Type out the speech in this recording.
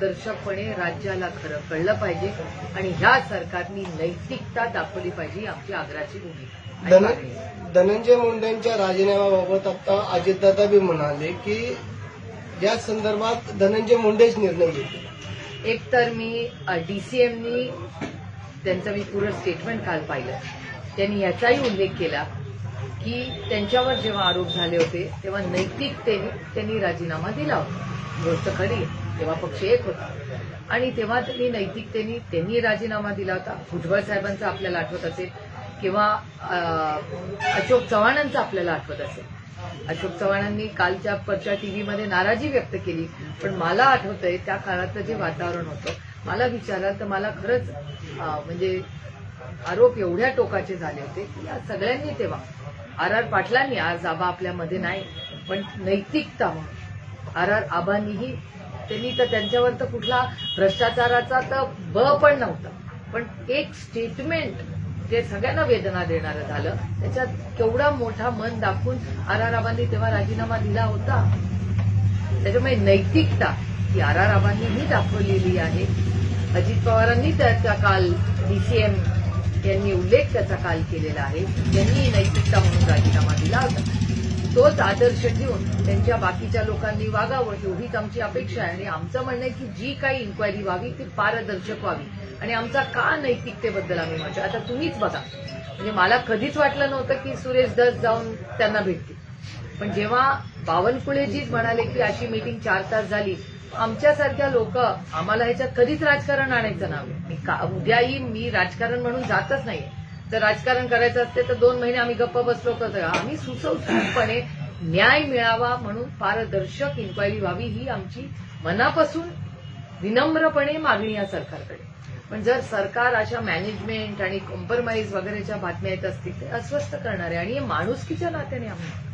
पारदर्शकपणे राज्याला खरं कळलं पाहिजे आणि ह्या सरकारनी नैतिकता दाखवली पाहिजे आमची आग्रहाची भूमिका. धनंजय मुंडेंच्या राजीनाम्याबाबत आता अजितदादा बी म्हणाले की या संदर्भात धनंजय मुंडेच निर्णय घेतील. एक तर मी डीसीएमनी त्यांचं मी पूर्ण स्टेटमेंट काल पाहिलं. त्यांनी याचाही उल्लेख केला की त्यांच्यावर जेव्हा आरोप झाले होते तेव्हा नैतिक त्यांनी राजीनामा दिला होता. गोष्ट खरी तेव्हा पक्ष एक होता. आणि तेव्हा त्यांनी नैतिकतेने त्यांनी राजीनामा दिला होता. भुजबळ साहेबांचा आपल्याला आठवत असेल किंवा अशोक चव्हाणांचा आपल्याला आठवत असेल. अशोक चव्हाणांनी कालच्या परच्या टीव्हीमध्ये नाराजी व्यक्त केली. पण मला आठवतंय त्या काळातलं जे वातावरण होतं मला विचाराल तर मला खरंच म्हणजे आरोप एवढ्या टोकाचे झाले होते की या सगळ्यांनी तेव्हा आर आर पाटलांनी आज आबा आपल्यामध्ये नाही पण नैतिकता म्हणून. आर आर आबांनीही त्यांनी तर त्यांच्यावर तर कुठला भ्रष्टाचाराचा तर ब पण नव्हता. पण एक स्टेटमेंट जे सगळ्यांना वेदना देणारं झालं त्याच्यात केवढा मोठा मन दाखवून आर आर आबांनी तेव्हा राजीनामा दिला होता. त्याच्यामुळे नैतिकता ही आर आर आबांनीही दाखवलेली आहे. अजित पवारांनी त्याचा काल डीसीएम यांनी उल्लेख त्याचा काल केलेला आहे त्यांनी नैतिकता म्हणून राजीनामा दिला होता. तोच आदर्श घेऊन त्यांच्या बाकीच्या लोकांनी वागावं एवढीच आमची अपेक्षा आहे आणि आमचं म्हणणं आहे की जी काही इन्क्वायरी व्हावी ती पारदर्शक व्हावी. आणि आमचा का नैतिकतेबद्दल आम्ही म्हणतो आता तुम्हीच बघा. म्हणजे मला कधीच वाटलं नव्हतं की सुरेश दस जाऊन त्यांना भेटतील. पण जेव्हा बावनकुळेजीच म्हणाले की अशी मीटिंग चार तास झाली आमच्यासारख्या लोक आम्हाला ह्याच्यात कधीच राजकारण आणायचं नाव मी उद्याही मी राजकारण म्हणून जातच नाही जर राजकारण करायचं असते तर दोन महिने आम्ही गप्प बसलो होतो आम्ही सुसंस्कृतपणे न्याय मिळावा म्हणून पारदर्शक इन्क्वायरी व्हावी ही आमची मनापासून विनम्रपणे मागणी या सरकारकडे. पण जर सरकार अशा मॅनेजमेंट आणि कॉम्प्रोमाइज वगैरेच्या बातम्या येत असतील ते अस्वस्थ करणारे आणि हे माणुसकीच्या नात्याने आम्ही